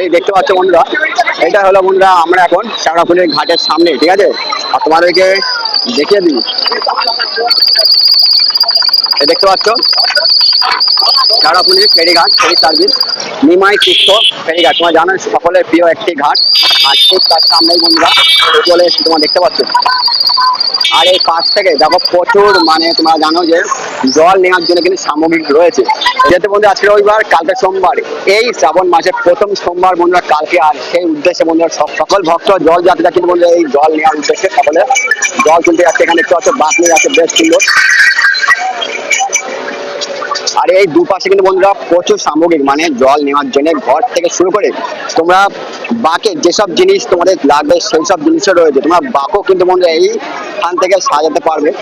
এই দেখতে পাচ্ছ বন্ধুরা, এটা হলো বন্ধুরা আমরা এখন শ্যাওড়াফুলের ঘাটের সামনে, ঠিক আছে? আর তোমাদেরকে দেখিয়ে দিই। দেখতে পাচ্ছ? শ্যাওড়াফুলির ফেরিঘাট ফেরি সার্ভিস, নিমাই তীর্থ ফেরিঘাট তোমার জানো, সকলের প্রিয় একটি ঘাট। আর ঠিক তার সামনেই বন্ধুরা চলে এসেছি তোমার দেখতে পাচ্ছ? আর এই পাশ থেকে দেখো প্রচুর মানে তোমরা জানো যে জল নেওয়ার জন্য কিন্তু সামগ্রিক রয়েছে। যেহেতু বন্ধু, আজকে রবিবার, কালকে সোমবার। এই শ্রাবণ মাসের প্রথম সোমবার বন্ধুরা, কালকে আর সেই উদ্দেশ্যে বন্ধুরা, সব- সকল ভক্ত জল যাত্রীরা কিন্তু বন্ধুরা এই জল নেওয়ার উদ্দেশ্যে সকলে জল তুলতে যাচ্ছে। এখানে দেখতে পাচ্ছ বাস নিয়ে যাচ্ছে, বেশ সুন্দর। আর এই দুপাশে কিন্তু বন্ধুরা প্রচুর সামগ্রিক মানে জল নেওয়ার জন্য ঘর থেকে শুরু করে তোমরা বাকে যেসব জিনিস তোমাদের লাগবে সেই সব জিনিসও রয়েছে। তোমরা বাকও কিন্তু বন্ধুরা এইখান থেকে সাজাতে পারবে।